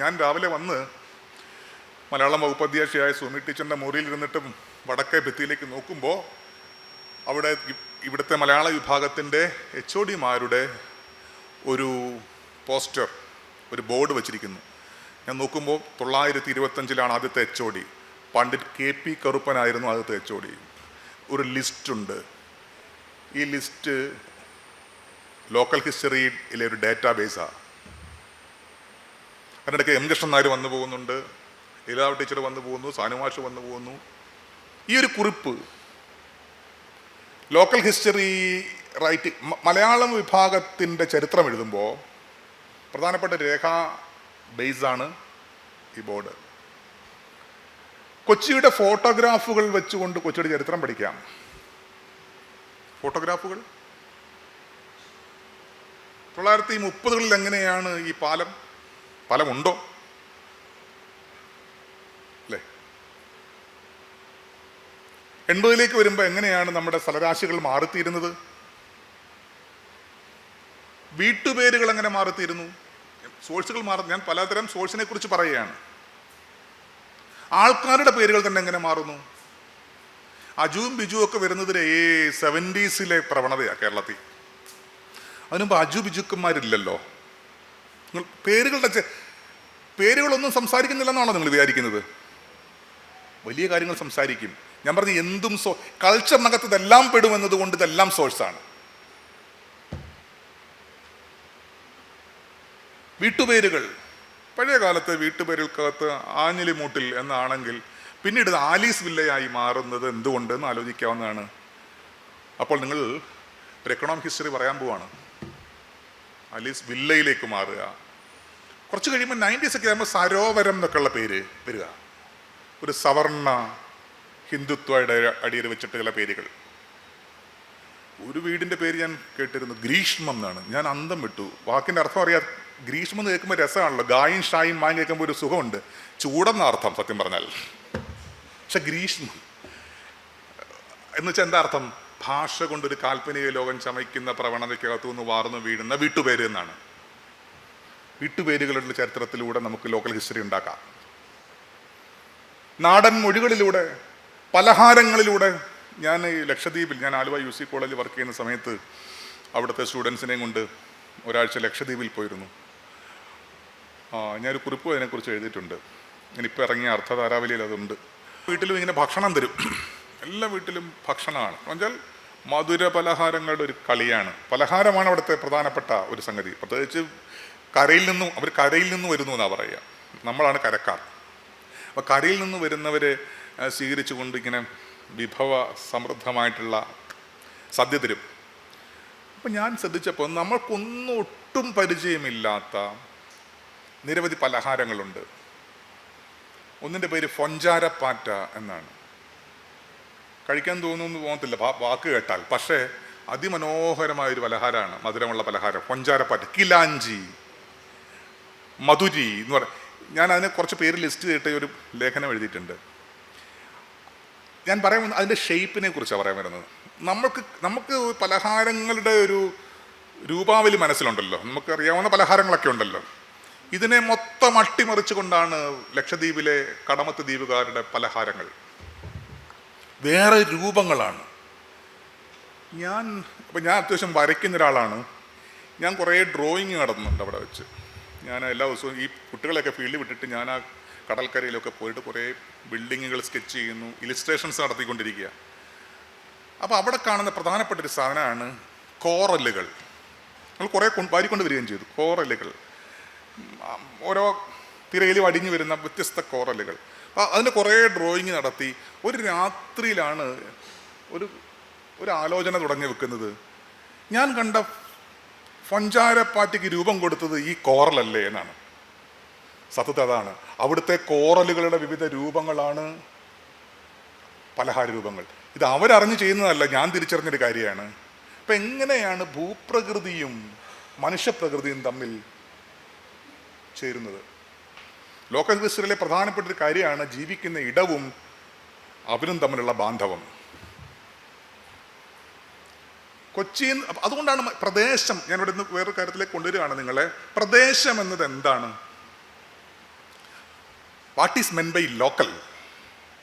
ഞാൻ രാവിലെ വന്ന് മലയാളം വകുപ്പ് അധ്യക്ഷയായ സുമി ടീച്ചറിന്റെ മുറിയിൽ ഇരുന്നിട്ടും വടക്കേ ഭിത്തിയിലേക്ക് നോക്കുമ്പോൾ അവിടെ ഇവിടുത്തെ മലയാള വിഭാഗത്തിന്റെ എച്ച് ഒ ഡിമാരുടെ ഒരു പോസ്റ്റർ ഒരു ബോർഡ് വച്ചിരിക്കുന്നു. ഞാൻ നോക്കുമ്പോൾ തൊള്ളായിരത്തി ഇരുപത്തഞ്ചിലാണ് ആദ്യത്തെ H O D Pandit K P കറുപ്പനായിരുന്നു ആദ്യത്തെ എച്ച് ഒ ഡി ഒരു ലിസ്റ്റുണ്ട്. ഈ ലിസ്റ്റ് ലോക്കൽ ഹിസ്റ്ററിയിലെ ഒരു ഡാറ്റാബേസാണ് അതിനിടയ്ക്ക് എം കൃഷ്ണൻ നായർ വന്നു പോകുന്നുണ്ട് ലീലാവ് ടീച്ചർ വന്നു പോകുന്നു സാനുമാഷ് വന്നു പോകുന്നു. ഈ ഒരു കുറിപ്പ് ലോക്കൽ ഹിസ്റ്ററി റൈറ്റ് മലയാളം വിഭാഗത്തിന്റെ ചരിത്രം എഴുതുമ്പോൾ പ്രധാനപ്പെട്ട രേഖാ ബേസാണ് ഈ ബോർഡ്. കൊച്ചിയുടെ ഫോട്ടോഗ്രാഫുകൾ വെച്ചുകൊണ്ട് കൊച്ചിയുടെ ചരിത്രം പഠിക്കാം. ഫോട്ടോഗ്രാഫുകൾ? തൊള്ളായിരത്തി മുപ്പതുകളിൽ എങ്ങനെയാണ് ഈ പാലം? പാലമുണ്ടോ അല്ലേ? എൺപതിലേക്ക് വരുമ്പോൾ എങ്ങനെയാണ് നമ്മുടെ സ്ഥലരാശികൾ മാറിത്തീരുന്നത്? വീട്ടുപേരുകൾ എങ്ങനെ മാറിത്തീരുന്നു? സോഴ്സുകൾ മാറി ഞാൻ പലതരം സോഴ്സിനെ കുറിച്ച് പറയുകയാണ്. ആൾക്കാരുടെ പേരുകൾ തന്നെ എങ്ങനെ മാറുന്നു? അജുവും ബിജുവും ഒക്കെ വരുന്നതിലെ ഏ സെവന്റീസിലെ പ്രവണതയാണ് കേരളത്തിൽ. അതിനുമുമ്പ് അജു ബിജുക്കന്മാരില്ലല്ലോ. നിങ്ങൾ പേരുകളുടെ പേരുകളൊന്നും സംസാരിക്കുന്നില്ലെന്നാണോ നിങ്ങൾ വിചാരിക്കുന്നത്? വലിയ കാര്യങ്ങൾ സംസാരിക്കും. ഞാൻ പറഞ്ഞു എന്തും സോ കൾച്ചറിനകത്ത് ഇതെല്ലാം പെടുമെന്നത് കൊണ്ട് ഇതെല്ലാം സോഴ്സാണ് വീട്ടുപേരുകൾ. പഴയ കാലത്തെ വീട്ടുപേരുകൾക്കകത്ത് ആഞ്ഞിലിമൂട്ടിൽ എന്നാണെങ്കിൽ പിന്നീട് ആലീസ് വില്ലയായി മാറുന്നത് എന്തുകൊണ്ടെന്ന് ആലോചിക്കാവുന്നതാണ്. അപ്പോൾ നിങ്ങൾ ഒരു എക്കണോമിക് ഹിസ്റ്ററി പറയാൻ പോവാണ്. ആലീസ് വില്ലയിലേക്ക് മാറുക. കുറച്ച് കഴിയുമ്പോൾ നയന്റീസ് ഒക്കെ ആകുമ്പോൾ സരോവരം എന്നൊക്കെയുള്ള പേര് വരിക. ഒരു സവർണ ഹിന്ദുത്വയുടെ അടിയിൽ വെച്ചിട്ടുള്ള പേരുകൾ. ഒരു വീടിന്റെ പേര് ഞാൻ കേട്ടിരുന്നു ഗ്രീഷ്മം എന്നാണ്. ഞാൻ അന്തം വിട്ടു. വാക്കിന്റെ അർത്ഥം അറിയാം ഗ്രീഷ്മം എന്ന് കേൾക്കുമ്പോൾ രസമാണല്ലോ. ഗായും ഷായും മായും കേൾക്കുമ്പോൾ ഒരു സുഖമുണ്ട്. ചൂടെന്ന അർത്ഥം സത്യം പറഞ്ഞാൽ. പക്ഷെ ഗ്രീഷ്മം. എന്ന് വെച്ചാൽ എന്താ അർത്ഥം? ഭാഷ കൊണ്ടൊരു കാൽപ്പനിക ലോകം ചമയ്ക്കുന്ന പ്രവണതയ്ക്കകത്തു നിന്ന് വാർന്നു വീഴുന്ന വീട്ടുപേര് എന്നാണ്. വീട്ടുപേരുകളുടെ ചരിത്രത്തിലൂടെ നമുക്ക് ലോക്കൽ ഹിസ്റ്ററി ഉണ്ടാക്കാം. നാടൻ മൊഴികളിലൂടെ പലഹാരങ്ങളിലൂടെ ഞാൻ ഈ ലക്ഷദ്വീപിൽ ഞാൻ ആലുവ യു സി കോളേജിൽ വർക്ക് ചെയ്യുന്ന സമയത്ത് അവിടുത്തെ സ്റ്റുഡൻസിനെയും കൊണ്ട് ഒരാഴ്ച ലക്ഷദ്വീപിൽ പോയിരുന്നു. ഞാനൊരു കുറിപ്പ് അതിനെക്കുറിച്ച് എഴുതിയിട്ടുണ്ട്. ഞാനിപ്പോൾ ഇറങ്ങിയ അർത്ഥധാരാവലിയിൽ അതുണ്ട്. വീട്ടിലും ഇങ്ങനെ ഭക്ഷണം തരും. എല്ലാ വീട്ടിലും ഭക്ഷണമാണ്. എന്നുവെച്ചാൽ മധുര പലഹാരങ്ങളുടെ ഒരു കളിയാണ്. പലഹാരമാണ് അവിടുത്തെ പ്രധാനപ്പെട്ട ഒരു സംഗതി. പ്രത്യേകിച്ച് കരയിൽ നിന്നും അവർ കരയിൽ നിന്ന് വരുന്നു എന്നാണ് പറയുക. നമ്മളാണ് കരക്കാർ. അപ്പോൾ കരയിൽ നിന്ന് വരുന്നവരെ സ്വീകരിച്ചു കൊണ്ട് ഇങ്ങനെ വിഭവ സമൃദ്ധമായിട്ടുള്ള സദ്യ തരും. അപ്പം ഞാൻ ശ്രദ്ധിച്ചപ്പോൾ നമ്മൾക്കൊന്നും ഒട്ടും പരിചയമില്ലാത്ത നിരവധി പലഹാരങ്ങളുണ്ട്. ഒന്നിന്റെ പേര് ഫൊഞ്ചാരപ്പാറ്റ എന്നാണ്. കഴിക്കാൻ തോന്നുന്നു തോന്നത്തില്ല വാക്ക് കേട്ടാൽ. പക്ഷേ അതിമനോഹരമായ ഒരു പലഹാരമാണ്. മധുരമുള്ള പലഹാരം. കൊഞ്ചാരപ്പാറ്റ് കിലാഞ്ചി. മധുരി എന്ന് പറ ഞാൻ അതിനെ കുറച്ച് പേര് ലിസ്റ്റ് ചെയ്തിട്ട് ഒരു ലേഖനം എഴുതിയിട്ടുണ്ട്. ഞാൻ പറയാൻ അതിന്റെ ഷേപ്പിനെ കുറിച്ചാണ് പറയാൻ വരുന്നത്. നമുക്ക് നമുക്ക് പലഹാരങ്ങളുടെ ഒരു രൂപാവലി മനസ്സിലുണ്ടല്ലോ. നമുക്ക് അറിയാവുന്ന പലഹാരങ്ങളൊക്കെ ഉണ്ടല്ലോ. ഇതിനെ മൊത്തം അട്ടിമറിച്ചുകൊണ്ടാണ് ലക്ഷദ്വീപിലെ കടമത്ത് ദ്വീപുകാരുടെ പലഹാരങ്ങൾ. വേറെ രൂപങ്ങളാണ്. ഞാൻ അപ്പം ഞാൻ അത്യാവശ്യം വരയ്ക്കുന്ന ഒരാളാണ്. ഞാൻ കുറേ ഡ്രോയിങ് നടന്നുണ്ട് അവിടെ വെച്ച്. ഞാൻ എല്ലാ ദിവസവും ഈ കുട്ടികളെയൊക്കെ ഫീൽഡിൽ വിട്ടിട്ട് ഞാൻ ആ കടൽക്കരയിലൊക്കെ പോയിട്ട് കുറേ ബിൽഡിങ്ങുകൾ സ്കെച്ച് ചെയ്യുന്നു ഇലിസ്ട്രേഷൻസ് നടത്തിക്കൊണ്ടിരിക്കുക അപ്പോൾ അവിടെ കാണുന്ന പ്രധാനപ്പെട്ട ഒരു സാധനമാണ് കോറലുകൾ. നമ്മൾ കുറേ കൊണ്ട് വാരിക്കൊണ്ട് വരികയും ചെയ്തു കോറലുകൾ. ഓരോ തിരയിലും അടിഞ്ഞു വരുന്ന വ്യത്യസ്ത കോറലുകൾ. അതിന് കുറേ ഡ്രോയിങ് നടത്തി. ഒരു രാത്രിയിലാണ് ഒരു ഒരു ആലോചന തുടങ്ങി വെക്കുന്നത്. ഞാൻ കണ്ട ഫഞ്ചാരപ്പാറ്റിക്ക് രൂപം കൊടുത്തത് ഈ കോറലല്ലേ എന്നാണ്. സത്യത്തെ അതാണ്. അവിടുത്തെ കോറലുകളുടെ വിവിധ രൂപങ്ങളാണ് പലഹാര രൂപങ്ങൾ. ഇത് അവരറിഞ്ഞ് ചെയ്യുന്നതല്ല ഞാൻ തിരിച്ചറിഞ്ഞൊരു കാര്യമാണ്. അപ്പം എങ്ങനെയാണ് ഭൂപ്രകൃതിയും മനുഷ്യപ്രകൃതിയും തമ്മിൽ ചേരുന്നത്? ലോക്കൽ ഹിസ്റ്ററിയിലെ പ്രധാനപ്പെട്ട ഒരു കാര്യമാണ് ജീവിക്കുന്ന ഇടവും അവരും തമ്മിലുള്ള ബാന്ധവം. കൊച്ചിയിൽ അതുകൊണ്ടാണ് പ്രദേശം ഞാൻ ഇവിടെ നിന്ന് വേറൊരു കാര്യത്തിലേക്ക് കൊണ്ടുവരികയാണ് നിങ്ങളെ. പ്രദേശം എന്നത് എന്താണ്? What is meant by local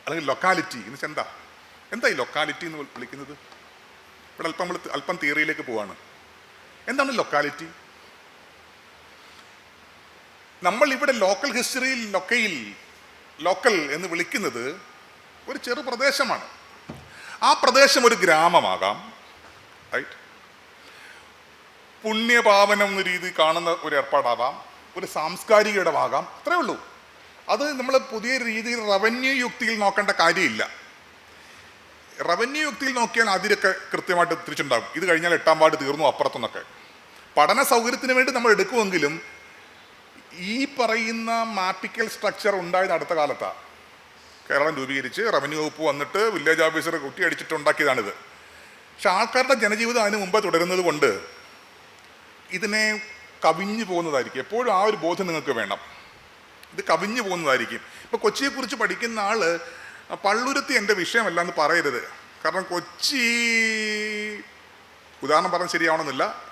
അല്ലെങ്കിൽ ലൊക്കാലിറ്റി എന്ന് വെച്ചാൽ എന്താ? എന്താ ഈ ലൊക്കാലിറ്റി എന്ന് വിളിക്കുന്നത്? ഇവിടെ അല്പം നമ്മൾ അല്പം തിയറിയിലേക്ക് പോവാണ്. എന്താണ് ലൊക്കാലിറ്റി നമ്മൾ ഇവിടെ ലോക്കൽ ഹിസ്റ്ററിയിൽ ലൊക്കയിൽ ലോക്കൽ എന്ന് വിളിക്കുന്നത് ഒരു ചെറു പ്രദേശമാണ്. ആ പ്രദേശം ഒരു ഗ്രാമമാകാം. റൈറ്റ് പുണ്യപാവനം എന്ന രീതി കാണുന്ന ഒരു ഏർപ്പാടാവാം. ഒരു സാംസ്കാരിക ഇടമാകാം. അത്രേ ഉള്ളൂ. അത് നമ്മൾ പുതിയ രീതിയിൽ റവന്യൂ യുക്തിയിൽ നോക്കേണ്ട കാര്യമില്ല. റവന്യൂ യുക്തിയിൽ നോക്കിയാൽ അതിരൊക്കെ കൃത്യമായിട്ട് തിരിച്ചുണ്ടാകും. ഇത് കഴിഞ്ഞാൽ എട്ടാം വാർഡ് തീർന്നു അപ്പുറത്തുനിന്നൊക്കെ പഠന സൗകര്യത്തിന് വേണ്ടി നമ്മൾ എടുക്കുമെങ്കിലും ഈ പറയുന്ന മാപ്പിക്കൽ സ്ട്രക്ചർ ഉണ്ടായത് അടുത്ത കാലത്താണ് കേരളം രൂപീകരിച്ച് റവന്യൂ വകുപ്പ് വന്നിട്ട് വില്ലേജ് ഓഫീസർ കുട്ടി അടിച്ചിട്ട് ഉണ്ടാക്കിയതാണിത് പക്ഷെ ആൾക്കാരുടെ ജനജീവിതം അതിന് മുമ്പ് തുടരുന്നത് കൊണ്ട് ഇതിനെ കവിഞ്ഞു പോകുന്നതായിരിക്കും. എപ്പോഴും ആ ഒരു ബോധം നിങ്ങൾക്ക് വേണം. ഇത് കവിഞ്ഞു പോകുന്നതായിരിക്കും. ഇപ്പോൾ കൊച്ചിയെക്കുറിച്ച് പഠിക്കുന്ന ആൾ പള്ളുരുത്തി എന്റെ വിഷയമല്ല എന്ന് പറയരുത്. കാരണം കൊച്ചി ഉദാഹരണം പറഞ്ഞാൽ ശരിയാവണമെന്നില്ല.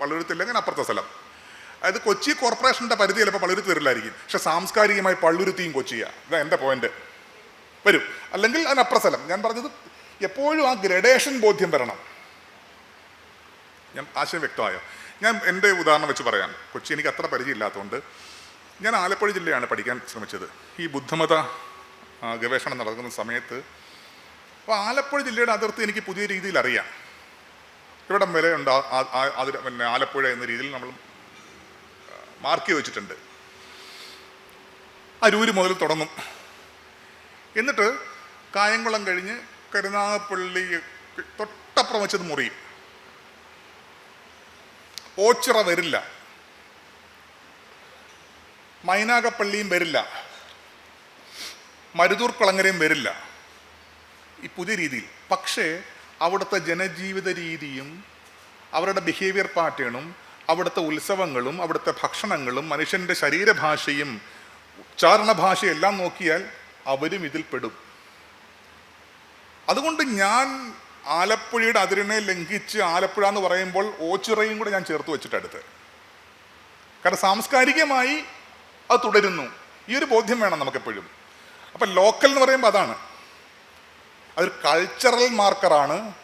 പള്ളുരുത്തി ഇല്ലെങ്കിൽ അപ്പുറത്തെ സ്ഥലം. അതായത് കൊച്ചി കോർപ്പറേഷന്റെ പരിധി ചിലപ്പോൾ പള്ളുരുത്തി വരില്ലായിരിക്കും. പക്ഷെ സാംസ്കാരികമായി പള്ളുരുത്തിയും കൊച്ചിയാണ് ഇതാ എന്റെ പോയിന്റ് വരും. അല്ലെങ്കിൽ അതിനപ്പുറ ഞാൻ പറഞ്ഞത് എപ്പോഴും ആ ഗ്രഡേഷൻ ബോധ്യം വരണം. ഞാൻ ആശയം വ്യക്തമായോ? ഞാൻ എന്റെ ഉദാഹരണം വെച്ച് പറയാം. കൊച്ചി എനിക്ക് അത്ര പരിചയമില്ലാത്തതുകൊണ്ട് ഞാൻ ആലപ്പുഴ ജില്ലയാണ് പഠിക്കാൻ ശ്രമിച്ചത്. ഈ ബുദ്ധമത ഗവേഷണം നടക്കുന്ന സമയത്ത് അപ്പോൾ ആലപ്പുഴ ജില്ലയുടെ അതിർത്തി എനിക്ക് പുതിയ രീതിയിൽ അറിയാം. ഇവിടം വരെ ഉണ്ട് പിന്നെ ആലപ്പുഴ എന്ന രീതിയിൽ നമ്മൾ മാർക്ക് വെച്ചിട്ടുണ്ട്. അരൂര് മുതൽ തുടങ്ങും. എന്നിട്ട് കായംകുളം കഴിഞ്ഞ് കരുനാഗപ്പള്ളി തൊട്ടപ്പുറം വെച്ചത് മുറിയും. ഓച്ചിറ വരില്ല. മൈനാഗപ്പള്ളിയും വരില്ല. മരുതൂർ കുളങ്ങരയും വരില്ല. ഈ പുതിയ രീതിയിൽ. പക്ഷേ അവിടുത്തെ ജനജീവിത രീതിയും അവരുടെ ബിഹേവിയർ പാറ്റേണും അവിടുത്തെ ഉത്സവങ്ങളും അവിടുത്തെ ഭക്ഷണങ്ങളും മനുഷ്യന്റെ ശരീരഭാഷയും ഉച്ചാരണഭാഷയും എല്ലാം നോക്കിയാൽ അവരും ഇതിൽ പെടും. അതുകൊണ്ട് ഞാൻ ആലപ്പുഴയുടെ അതിരിനെ ലംഘിച്ച് ആലപ്പുഴ എന്ന് പറയുമ്പോൾ ഓച്ചിറയും കൂടെ ഞാൻ ചേർത്ത് വെച്ചിട്ടടുത്ത് കാരണം സാംസ്കാരികമായി അത് തുടരുന്നു. ഈ ഒരു ബോധ്യം വേണം നമുക്കെപ്പോഴും. അപ്പം ലോക്കൽ എന്ന് പറയുമ്പോൾ അതാണ്. അതൊരു കൾച്ചറൽ മാർക്കറാണ്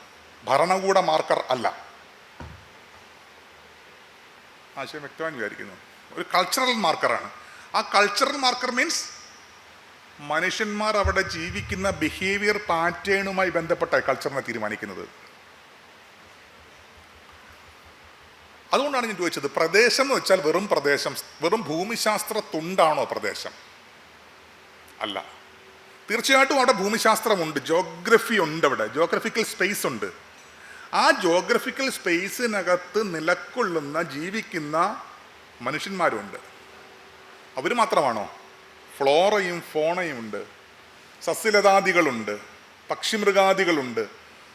ഭരണകൂട മാർക്കർ അല്ല. ആശയം വ്യക്തമായി വിചാരിക്കുന്നു ഒരു കൾച്ചറൽ മാർക്കറാണ് ആ കൾച്ചറൽ മാർക്കർ മീൻസ് മനുഷ്യന്മാർ അവിടെ ജീവിക്കുന്ന ബിഹേവിയർ പാറ്റേണുമായി ബന്ധപ്പെട്ട കൾച്ചറിനെ തീരുമാനിക്കുന്നത്. അതുകൊണ്ടാണ് ഞാൻ ചോദിച്ചത് പ്രദേശം എന്ന് വെച്ചാൽ വെറും പ്രദേശം വെറും ഭൂമിശാസ്ത്ര തുണ്ടാണോ പ്രദേശം? അല്ല. തീർച്ചയായിട്ടും അവിടെ ഭൂമിശാസ്ത്രമുണ്ട് ജോഗ്രഫി ഉണ്ട് അവിടെ ജോഗ്രഫിക്കൽ സ്പേസ് ഉണ്ട്. ആ ജോഗ്രഫിക്കൽ സ്പേസിനകത്ത് നിലക്കൊള്ളുന്ന ജീവിക്കുന്ന മനുഷ്യന്മാരുണ്ട്. അവർ മാത്രമാണോ? ഫ്ലോറയും ഫോണയും ഉണ്ട് സസ്യലതാദികളുണ്ട്. പക്ഷിമൃഗാദികളുണ്ട്.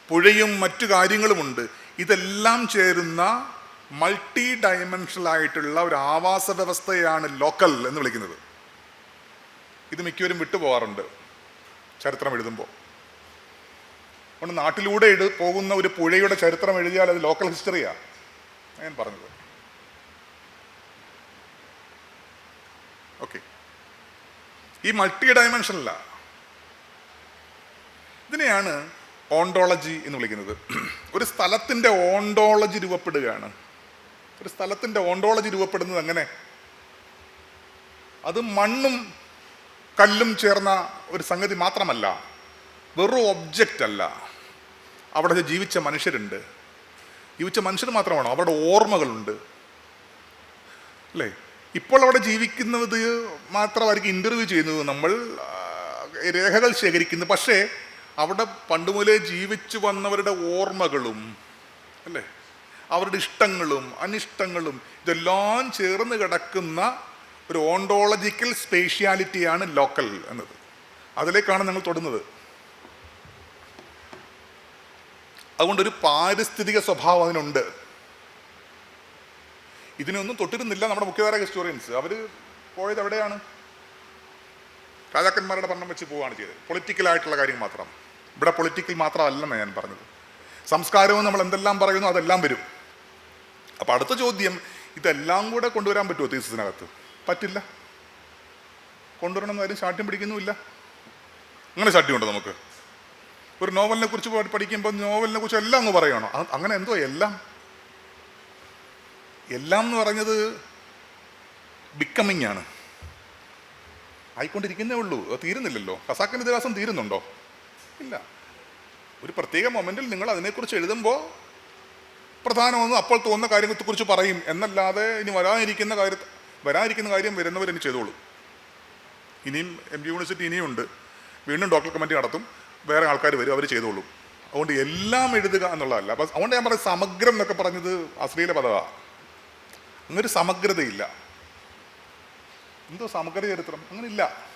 പുഴയും മറ്റു കാര്യങ്ങളുമുണ്ട്. ഇതെല്ലാം ചേരുന്ന മൾട്ടി ഡയമെൻഷണൽ ആയിട്ടുള്ള ഒരു ആവാസ വ്യവസ്ഥയാണ് ലോക്കൽ എന്ന് വിളിക്കുന്നത്. ഇത് മിക്കവരും വിട്ടുപോകാറുണ്ട്. ചരിത്രം എഴുതുമ്പോൾ. അതുകൊണ്ട് നാട്ടിലൂടെ ഇട് പോകുന്ന ഒരു പുഴയുടെ ചരിത്രം എഴുതിയാൽ അത് ലോക്കൽ ഹിസ്റ്ററിയാണ് ഞാൻ പറഞ്ഞത്. ഓക്കെ ഈ മൾട്ടി ഡയമെൻഷനല്ല ഇതിനെയാണ് ഓണ്ടോളജി എന്ന് വിളിക്കുന്നത്. ഒരു സ്ഥലത്തിന്റെ ഓണ്ടോളജി രൂപപ്പെടുകയാണ്. ഒരു സ്ഥലത്തിന്റെ ഓണ്ടോളജി രൂപപ്പെടുന്നത് എങ്ങനെ? അത് മണ്ണും കല്ലും ചേർന്ന ഒരു സംഗതി മാത്രമല്ല. വെറും ഒബ്ജക്റ്റ് അല്ല. അവിടെ ജീവിച്ച മനുഷ്യരുണ്ട്. ജീവിച്ച മനുഷ്യർ മാത്രമാണോ അവരുടെ ഓർമ്മകളുണ്ട്. അല്ലേ? ഇപ്പോൾ അവിടെ ജീവിക്കുന്നത് മാത്രമായിരിക്കും ഇന്റർവ്യൂ ചെയ്യുന്നത് നമ്മൾ രേഖകൾ ശേഖരിക്കുന്നു പക്ഷേ അവിടെ പണ്ട് മുതലേ ജീവിച്ചു വന്നവരുടെ ഓർമ്മകളും അല്ലേ? അവരുടെ ഇഷ്ടങ്ങളും അനിഷ്ടങ്ങളും ഇതെല്ലാം ചേർന്ന് കിടക്കുന്ന ഒരു ഓണ്ടോളജിക്കൽ സ്പേഷ്യാലിറ്റിയാണ് ലോക്കൽ എന്നത്. അതിലേക്കാണ് ഞങ്ങൾ തൊടുന്നത്. അതുകൊണ്ട് ഒരു പാരിസ്ഥിതിക സ്വഭാവം അതിനുണ്ട്. ഇതിനൊന്നും തൊട്ടിരുന്നില്ല നമ്മുടെ മുഖ്യധാര ഹിസ്റ്റോറിയൻസ് അവർ പോയത് എവിടെയാണ്? രാജാക്കന്മാരുടെ ഭരണം വെച്ച് പോവുകയാണ് ചെയ്തത്. പൊളിറ്റിക്കലായിട്ടുള്ള കാര്യം മാത്രം. ഇവിടെ പൊളിറ്റിക്കൽ മാത്രമല്ലെന്ന് ഞാൻ പറഞ്ഞത്. സംസ്കാരവും നമ്മൾ എന്തെല്ലാം പറയുന്നു അതെല്ലാം വരും. അപ്പം അടുത്ത ചോദ്യം ഇതെല്ലാം കൂടെ കൊണ്ടുവരാൻ പറ്റുമോ തീസിനകത്ത് പറ്റില്ല. കൊണ്ടുവരണം എന്നാലും ശാഠ്യം പിടിക്കുന്നുമില്ല. അങ്ങനെ ശാഠ്യമുണ്ടോ നമുക്ക്? ഒരു നോവലിനെ കുറിച്ച് പഠിക്കുമ്പോൾ നോവലിനെ കുറിച്ച് എല്ലാം അങ്ങ് പറയണോ? അങ്ങനെ എന്തോ എല്ലാം? എല്ലാം എന്ന് പറഞ്ഞത് ബിക്കമിങ് ആണ്. ആയിക്കൊണ്ടിരിക്കുന്നേ ഉള്ളൂ. അത് തീരുന്നില്ലല്ലോ. ഖസാക്കിന്റെ ഇതിഹാസം തീരുന്നുണ്ടോ? ഇല്ല. ഒരു പ്രത്യേക മൊമെന്റിൽ നിങ്ങൾ അതിനെക്കുറിച്ച് എഴുതുമ്പോൾ പ്രധാനമൊന്നും അപ്പോൾ തോന്നുന്ന കാര്യത്തെക്കുറിച്ച് പറയും. എന്നല്ലാതെ ഇനി വരാനിരിക്കുന്ന കാര്യ വരാനിരിക്കുന്ന കാര്യം വരുന്നവരിനി ചെയ്തോളൂ. ഇനിയും എം ജി യൂണിവേഴ്സിറ്റി ഇനിയുണ്ട്. വീണ്ടും ഡോക്ടർ കമ്മിറ്റി നടത്തും. വേറെ ആൾക്കാർ വരും അവർ ചെയ്തോളും. അതുകൊണ്ട് എല്ലാം എഴുതുക എന്നുള്ളതല്ല. അപ്പം അതുകൊണ്ട് ഞാൻ പറയുന്നത് സമഗ്രം എന്നൊക്കെ പറഞ്ഞത് അശ്ലീല പദമാണ് അങ്ങനൊരു സമഗ്രതയില്ല. എന്തോ സമഗ്ര ചരിത്രം? അങ്ങനെ ഇല്ല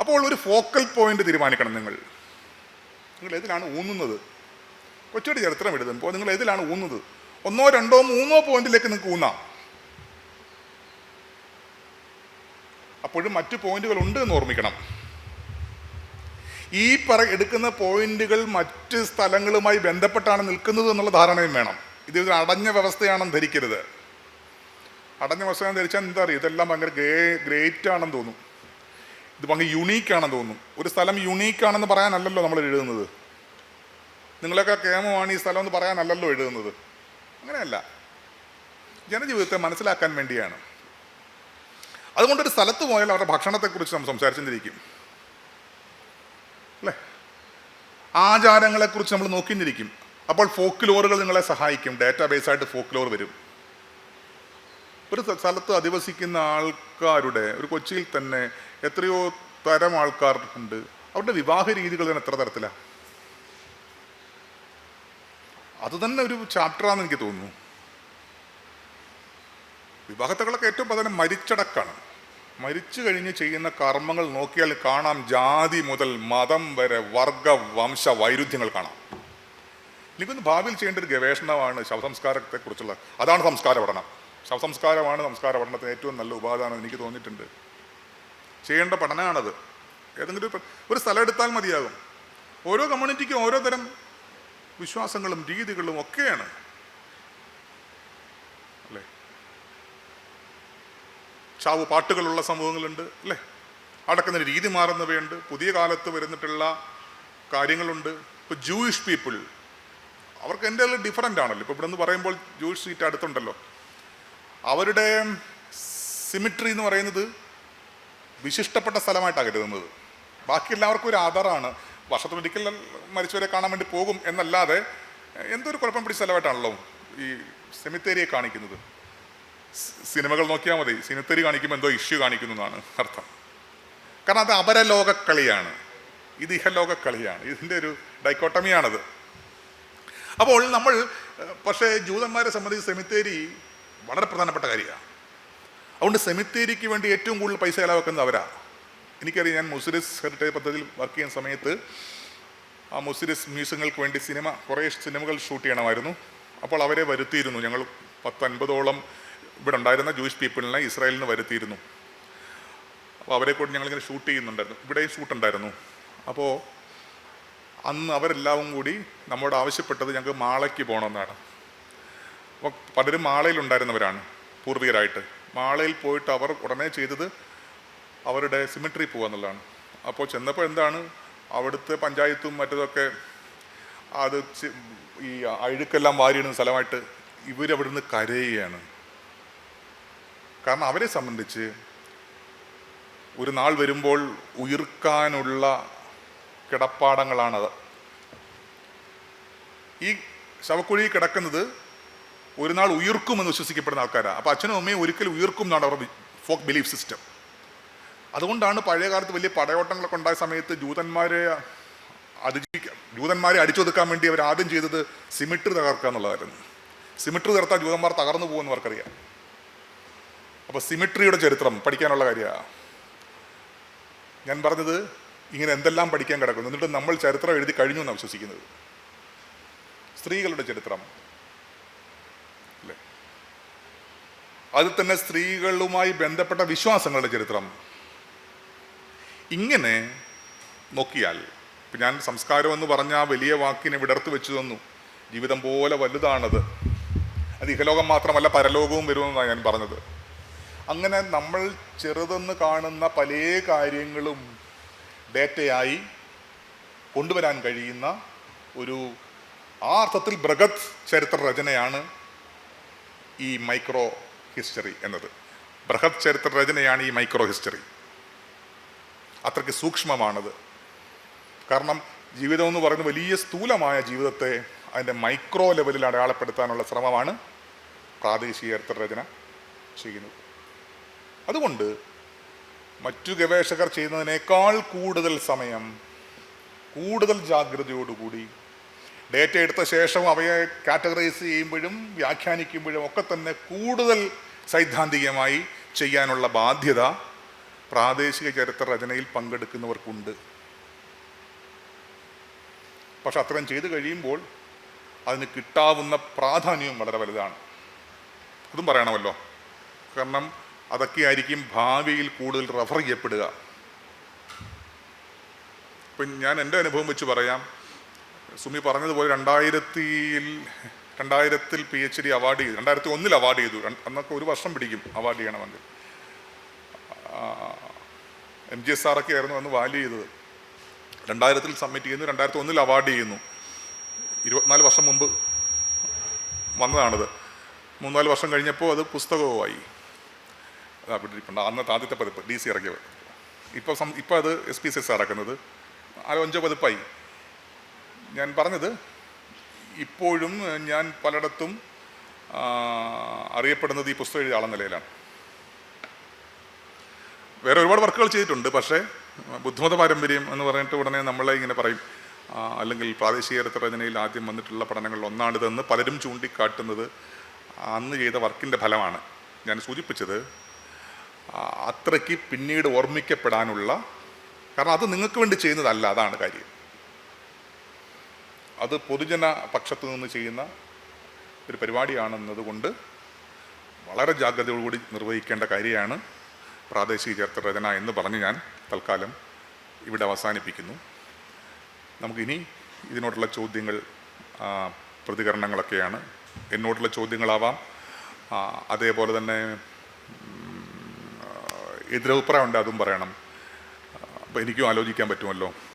അപ്പോൾ ഒരു ഫോക്കൽ പോയിന്റ് തീരുമാനിക്കണം നിങ്ങൾ. നിങ്ങൾ ഏതിലാണ് ഊന്നുന്നത്? കൊച്ചൊരു ചരിത്രം എഴുതുമ്പോൾ നിങ്ങൾ ഏതിലാണ് ഊന്നുന്നത്? ഒന്നോ രണ്ടോ മൂന്നോ പോയിന്റിലേക്ക് നിങ്ങൾക്ക് ഊന്നാം. അപ്പോഴും മറ്റു പോയിന്റുകൾ ഉണ്ട് എന്ന് ഓർമ്മിക്കണം. ഈ പറ എടുക്കുന്ന പോയിന്റുകൾ മറ്റ് സ്ഥലങ്ങളുമായി ബന്ധപ്പെട്ടാണ് നിൽക്കുന്നത് എന്നുള്ള ധാരണയും വേണം. ഇത് ഒരു അടഞ്ഞ വ്യവസ്ഥയാണെന്ന് ധരിക്കരുത്. അടഞ്ഞ വ്യവസ്ഥയാണെന്ന് ധരിച്ചാൽ എന്താ അറിയുക ഇതെല്ലാം ഭയങ്കര ഗ്രേ ഗ്രേറ്റ് ആണെന്ന് തോന്നും. ഇത് ഭയങ്കര യുണീക്ക് ആണെന്ന് തോന്നും. ഒരു സ്ഥലം യുണീക്ക് ആണെന്ന് പറയാനല്ലല്ലോ നമ്മൾ എഴുതുന്നത്. നിങ്ങളൊക്കെ കേമമാണ് ഈ സ്ഥലം എന്ന് പറയാനല്ലല്ലോ എഴുതുന്നത്. അങ്ങനെയല്ല. ജനജീവിതത്തെ മനസ്സിലാക്കാൻ വേണ്ടിയാണ്. അതുകൊണ്ടൊരു സ്ഥലത്ത് പോയാൽ അവരുടെ ഭക്ഷണത്തെക്കുറിച്ച് നമ്മൾ സംസാരിച്ചിരിക്കും അല്ലേ ആചാരങ്ങളെക്കുറിച്ച് നമ്മൾ നോക്കിയിരിക്കും അപ്പോൾ ഫോക്ക് ലോറുകൾ നിങ്ങളെ സഹായിക്കും. ഡാറ്റാബേസ് ആയിട്ട് ഫോക്ക് ലോർ വരും. ഒരു സ്ഥലത്ത് അധിവസിക്കുന്ന ആൾക്കാരുടെ ഒരു കൊച്ചിയിൽ തന്നെ എത്രയോ തരം ആൾക്കാർക്കുണ്ട്. അവരുടെ വിവാഹ രീതികൾ തന്നെ എത്ര തരത്തിലാണ് അത് തന്നെ ഒരു ചാപ്റ്ററാണെന്ന് എനിക്ക് തോന്നുന്നു. വിവാഹത്തകളൊക്കെ ഏറ്റവും പ്രധാനം മരിച്ചടക്കാണ്. മരിച്ചു കഴിഞ്ഞ് ചെയ്യുന്ന കർമ്മങ്ങൾ നോക്കിയാൽ കാണാം ജാതി മുതൽ മതം വരെ വർഗ വംശ വൈരുദ്ധ്യങ്ങൾ കാണാം. എനിക്കൊന്ന് ഭാവിയിൽ ചെയ്യേണ്ട ഒരു ഗവേഷണമാണ് ശവസംസ്കാരത്തെക്കുറിച്ചുള്ള. അതാണ് സംസ്കാര പഠനം ശവസംസ്കാരമാണ് സംസ്കാര പഠനത്തിന് ഏറ്റവും നല്ല ഉപാധാനം എനിക്ക് തോന്നിയിട്ടുണ്ട്. ചെയ്യേണ്ട പഠനമാണത് ഏതെങ്കിലും ഒരു ഒരു സ്ഥലം എടുത്താൽ മതിയാകും. ഓരോ കമ്മ്യൂണിറ്റിക്കും ഓരോ തരം വിശ്വാസങ്ങളും രീതികളും ഒക്കെയാണ്. ചാവ് പാട്ടുകളുള്ള സംഭവങ്ങളുണ്ട് അല്ലേ? അടക്കുന്ന രീതി മാറുന്നവയുണ്ട്. പുതിയ കാലത്ത് വരുന്നിട്ടുള്ള കാര്യങ്ങളുണ്ട്. ഇപ്പോൾ ജൂയിഷ് പീപ്പിൾ അവർക്ക് എന്റെ ഡിഫറന്റ് ആണല്ലോ. ഇപ്പോൾ ഇവിടെ നിന്ന് പറയുമ്പോൾ ജൂയിഷ് സീറ്റ് അടുത്തുണ്ടല്ലോ. അവരുടെ സിമിട്രി എന്ന് പറയുന്നത് വിശിഷ്ടപ്പെട്ട സ്ഥലമായിട്ടാണ് കരുതുന്നത്. ബാക്കി എല്ലാവർക്കും ഒരു ആധാറാണ്. വർഷത്തിലൊരിക്കൽ മരിച്ചവരെ കാണാൻ വേണ്ടി പോകും എന്നല്ലാതെ എന്തൊരു കുഴപ്പം പിടിച്ച സ്ഥലമായിട്ടാണല്ലോ ഈ സെമിത്തേരിയെ കാണിക്കുന്നത്? സിനിമകൾ നോക്കിയാൽ മതി. സിനിത്തരി കാണിക്കുമ്പോൾ എന്തോ ഇഷ്യൂ കാണിക്കുന്നു എന്നാണ് അർത്ഥം. കാരണം അത് അപരലോക കളിയാണ് ഇത് ഇഹലോക കളിയാണ് ഇതിന്റെ ഒരു ഡൈക്കോട്ടമിയാണത്. അപ്പോൾ നമ്മൾ പക്ഷേ ജൂതന്മാരെ സംബന്ധിച്ച് സെമിത്തേരി വളരെ പ്രധാനപ്പെട്ട കാര്യമാണ്. അതുകൊണ്ട് സെമിത്തേരിക്ക് വേണ്ടി ഏറ്റവും കൂടുതൽ പൈസ ചിലവാക്കുന്നത് അവരാണ് എനിക്കറിയാം ഞാൻ മുസ്ലിസ് ഹെറിറ്റേജ് പദ്ധതിയിൽ വർക്ക് ചെയ്യുന്ന സമയത്ത് ആ മുസ്ലിസ് മ്യൂസിയങ്ങൾക്ക് വേണ്ടി സിനിമ കുറേ സിനിമകൾ ഷൂട്ട് ചെയ്യണമായിരുന്നു. അപ്പോൾ അവരെ വരുത്തിയിരുന്നു. ഞങ്ങൾ പത്തൻപതോളം ഇവിടെ ഉണ്ടായിരുന്ന ജൂയിഷ് പീപ്പിളിനെ ഇസ്രായേലിൽ നിന്ന് വരുത്തിയിരുന്നു. അപ്പോൾ അവരെ കൂടി ഞങ്ങളിങ്ങനെ ഷൂട്ട് ചെയ്യുന്നുണ്ടായിരുന്നു. ഇവിടെയും ഷൂട്ട് ഉണ്ടായിരുന്നു. അപ്പോൾ അന്ന് അവരെല്ലാവും കൂടി നമ്മോട് ആവശ്യപ്പെട്ടത് ഞങ്ങൾക്ക് മാളയ്ക്ക് പോകണമെന്നാണ്. അപ്പോൾ പലരും മാളയിലുണ്ടായിരുന്നവരാണ് പൂർവികരായിട്ട്. മാളയിൽ പോയിട്ട് അവർ ഉടനെ ചെയ്തത് അവരുടെ സിമിട്രി പോകുക എന്നുള്ളതാണ്. അപ്പോൾ ചെന്നപ്പോൾ എന്താണ്? അവിടുത്തെ പഞ്ചായത്തും മറ്റതൊക്കെ അത് ഈ അഴുക്കെല്ലാം വാരിയിടുന്ന സ്ഥലമായിട്ട് ഇവരവിടുന്ന് കരയുകയാണ്. കാരണം അവരെ സംബന്ധിച്ച് ഒരു നാൾ വരുമ്പോൾ ഉയർക്കാനുള്ള കിടപ്പാടങ്ങളാണത് ഈ ശവക്കുഴി കിടക്കുന്നത് ഒരു നാൾ ഉയർക്കുമെന്ന് വിശ്വസിക്കപ്പെടുന്ന ആൾക്കാരാണ്. അപ്പോൾ അച്ഛനും അമ്മയും ഒരിക്കലും ഉയർക്കും എന്നാണ് അവരുടെ ഫോക്ക് ബിലീഫ് സിസ്റ്റം അതുകൊണ്ടാണ് പഴയ കാലത്ത് വലിയ പടയോട്ടങ്ങളൊക്കെ ഉണ്ടായ സമയത്ത് ജൂതന്മാരെ അതിജീവിക്കാൻ ജൂതന്മാരെ അടിച്ചൊതുക്കാൻ വേണ്ടി അവർ ആദ്യം ചെയ്തത് സിമിട്രി തകർക്കുക എന്നുള്ളതായിരുന്നു. സിമിട്രി തകർത്താൽ ജൂതന്മാർ തകർന്നു പോകുമെന്ന് അവർക്കറിയാം. അപ്പോൾ സിമിട്രിയുടെ ചരിത്രം പഠിക്കാനുള്ള കാര്യമാണ് ഞാൻ പറഞ്ഞത് ഇങ്ങനെ എന്തെല്ലാം പഠിക്കാൻ കിടക്കുന്നു. എന്നിട്ട് നമ്മൾ ചരിത്രം എഴുതി കഴിഞ്ഞു എന്നാണ് വിശ്വസിക്കുന്നത്. സ്ത്രീകളുടെ ചരിത്രം. അല്ലേ? അതിൽ തന്നെ സ്ത്രീകളുമായി ബന്ധപ്പെട്ട വിശ്വാസങ്ങളുടെ ചരിത്രം. ഇങ്ങനെ നോക്കിയാൽ ഇപ്പം ഞാൻ സംസ്കാരം എന്ന് പറഞ്ഞ വലിയ വാക്കിനെ വിടർത്തു വെച്ചു തന്നു. ജീവിതം പോലെ വലുതാണത്. അത് ഇഹലോകം മാത്രമല്ല പരലോകവും വരുമെന്നാണ് ഞാൻ പറഞ്ഞത്. അങ്ങനെ നമ്മൾ ചെറുതെന്ന് കാണുന്ന പല കാര്യങ്ങളും ഡേറ്റയായി കൊണ്ടുവരാൻ കഴിയുന്ന ഒരു ആ അർത്ഥത്തിൽ ബൃഹത് ചരിത്ര രചനയാണ് ഈ മൈക്രോ ഹിസ്റ്ററി എന്നത്. ബൃഹത് ചരിത്ര രചനയാണ് ഈ മൈക്രോ ഹിസ്റ്ററി. അത്രയ്ക്ക് സൂക്ഷ്മമാണത്. കാരണം ജീവിതം എന്ന് പറയുന്ന വലിയ സ്ഥൂലമായ ജീവിതത്തെ അതിന്റെ മൈക്രോ ലെവലിൽ അടയാളപ്പെടുത്താനുള്ള ശ്രമമാണ് പ്രാദേശിക ചരിത്ര രചന ചെയ്യുന്നത്. അതുകൊണ്ട് മറ്റു ഗവേഷകർ ചെയ്യുന്നതിനേക്കാൾ കൂടുതൽ സമയം കൂടുതൽ ജാഗ്രതയോടുകൂടി ഡേറ്റ എടുത്ത ശേഷം അവയെ കാറ്റഗറൈസ് ചെയ്യുമ്പോഴും വ്യാഖ്യാനിക്കുമ്പോഴും ഒക്കെ തന്നെ കൂടുതൽ സൈദ്ധാന്തികമായി ചെയ്യാനുള്ള ബാധ്യത പ്രാദേശിക ചരിത്ര രചനയിൽ പങ്കെടുക്കുന്നവർക്കുണ്ട്. പക്ഷെ അത്രയും ചെയ്തു കഴിയുമ്പോൾ അതിന് കിട്ടാവുന്ന പ്രാധാന്യവും വളരെ വലുതാണ്. അതും പറയണമല്ലോ. കാരണം അതൊക്കെ ആയിരിക്കും ഭാവിയിൽ കൂടുതൽ റഫർ ചെയ്യപ്പെടുക. ഇപ്പം ഞാൻ എന്റെ അനുഭവം വെച്ച് പറയാം. സുമി പറഞ്ഞതുപോലെ രണ്ടായിരത്തിയിൽ രണ്ടായിരത്തിൽ പി എച്ച് ഡി അവാർഡ് ചെയ്തു. രണ്ടായിരത്തി ഒന്നിൽ അവാർഡ് ചെയ്തു അന്നൊക്കെ ഒരു വർഷം പിടിക്കും അവാർഡ് ചെയ്യണമെങ്കിൽ. എം ജി എസ് ആറൊക്കെ ആയിരുന്നു അന്ന് വാല്യൂ ചെയ്തത്. രണ്ടായിരത്തിൽ സബ്മിറ്റ് ചെയ്യുന്നു രണ്ടായിരത്തി ഒന്നിൽ അവാർഡ് ചെയ്യുന്നു. ഇരുപത്തിനാല് വർഷം മുമ്പ് വന്നതാണത്. മൂന്നാൽ വർഷം കഴിഞ്ഞപ്പോൾ അത് പുസ്തകവുമായി. പിടിച്ചിട്ടുണ്ട്. അന്നത്തെ ആദ്യത്തെ പതിപ്പ് ഡി സി ഇറക്കിയത് ഇപ്പോൾ സം ഇപ്പോൾ അത് എസ് പി സി എസ് ഇറക്കുന്നത് അഞ്ചോ പതിപ്പായി. ഞാൻ പറഞ്ഞത് ഇപ്പോഴും ഞാൻ പലയിടത്തും അറിയപ്പെടുന്നത് ഈ പുസ്തകം എഴുതിയ ആളെന്ന നിലയിലാണ്. വേറെ ഒരുപാട് വർക്കുകൾ ചെയ്തിട്ടുണ്ട് പക്ഷേ ബുദ്ധമത പാരമ്പര്യം എന്ന് പറഞ്ഞിട്ട് ഉടനെ നമ്മളെ ഇങ്ങനെ പറയും. അല്ലെങ്കിൽ പ്രാദേശിക ചരിത്ര രചനയിൽ ആദ്യം വന്നിട്ടുള്ള പഠനങ്ങളിൽ ഒന്നാണിതെന്ന് പലരും ചൂണ്ടിക്കാട്ടുന്നത് അന്ന് ചെയ്ത വർക്കിന്റെ ഫലമാണ്. ഞാൻ സൂചിപ്പിച്ചത് അത്രയ്ക്ക് പിന്നീട് ഓർമ്മിക്കപ്പെടാനുള്ള കാരണം അത് നിങ്ങൾക്ക് വേണ്ടി ചെയ്യുന്നതല്ല അതാണ് കാര്യം. അത് പൊതുജന പക്ഷത്തു നിന്ന് ചെയ്യുന്ന ഒരു പരിപാടിയാണെന്നതുകൊണ്ട് വളരെ ജാഗ്രതയോടുകൂടി നിർവഹിക്കേണ്ട കാര്യമാണ് പ്രാദേശിക ചരിത്ര രചന എന്ന് പറഞ്ഞ് ഞാൻ തൽക്കാലം ഇവിടെ അവസാനിപ്പിക്കുന്നു. നമുക്കിനി ഇതിനോടുള്ള ചോദ്യങ്ങൾ പ്രതികരണങ്ങളൊക്കെയാണ്. എന്നോടുള്ള ചോദ്യങ്ങളാവാം. അതേപോലെ തന്നെ എതിരഭിപ്രായം ഉണ്ട് അതും പറയണം. അപ്പോൾ എനിക്കും ആലോചിക്കാൻ പറ്റുമല്ലോ.